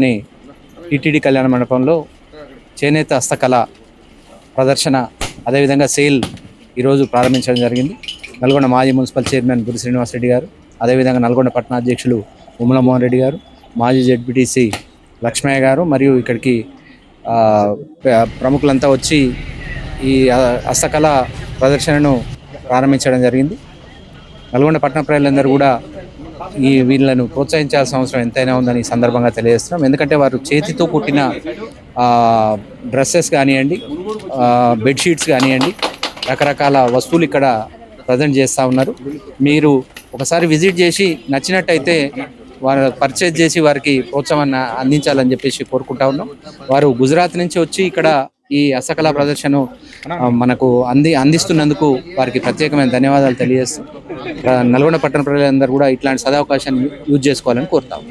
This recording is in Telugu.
అని టిటిడి కళ్యాణ మండపంలో చేనేత హస్తకళ ప్రదర్శన అదేవిధంగా సేల్ ఈరోజు ప్రారంభించడం జరిగింది. నల్గొండ మాజీ మున్సిపల్ చైర్మన్ గురు శ్రీనివాస్ రెడ్డి గారు అదేవిధంగా నల్గొండ పట్టణ అధ్యక్షులు రెడ్డి గారు మాజీ జెడ్పీటీసీ లక్ష్మయ్య గారు మరియు ఇక్కడికి ప్రముఖులంతా వచ్చి ఈ హస్తకళ ప్రదర్శనను ప్రారంభించడం జరిగింది. నల్గొండ పట్టణ ప్రజలందరూ కూడా ఈ వీళ్ళను ప్రోత్సహించాల్సిన అవసరం ఎంతైనా ఉందని ఈ సందర్భంగా తెలియజేస్తున్నాం. ఎందుకంటే వారు చేతితో కుట్టిన డ్రెస్సెస్ కానివ్వండి బెడ్షీట్స్ కానివ్వండి రకరకాల వస్తువులు ఇక్కడ ప్రజెంట్ చేస్తూ ఉన్నారు. మీరు ఒకసారి విజిట్ చేసి నచ్చినట్టయితే వారు పర్చేజ్ చేసి వారికి ప్రోత్సాహాన్ని అందించాలని చెప్పేసి కోరుకుంటా ఉన్నాం. వారు గుజరాత్ నుంచి వచ్చి ఇక్కడ ఈ హస్తకళా ప్రదర్శన మనకు అంది అందిస్తున్నందుకు వారికి ప్రత్యేకమైన ధన్యవాదాలు తెలియజేస్తూ నల్గొండ పట్టణ ప్రజలందరూ కూడా ఇట్లాంటి సదావకాశాన్ని యూజ్ చేసుకోవాలని కోరుతాం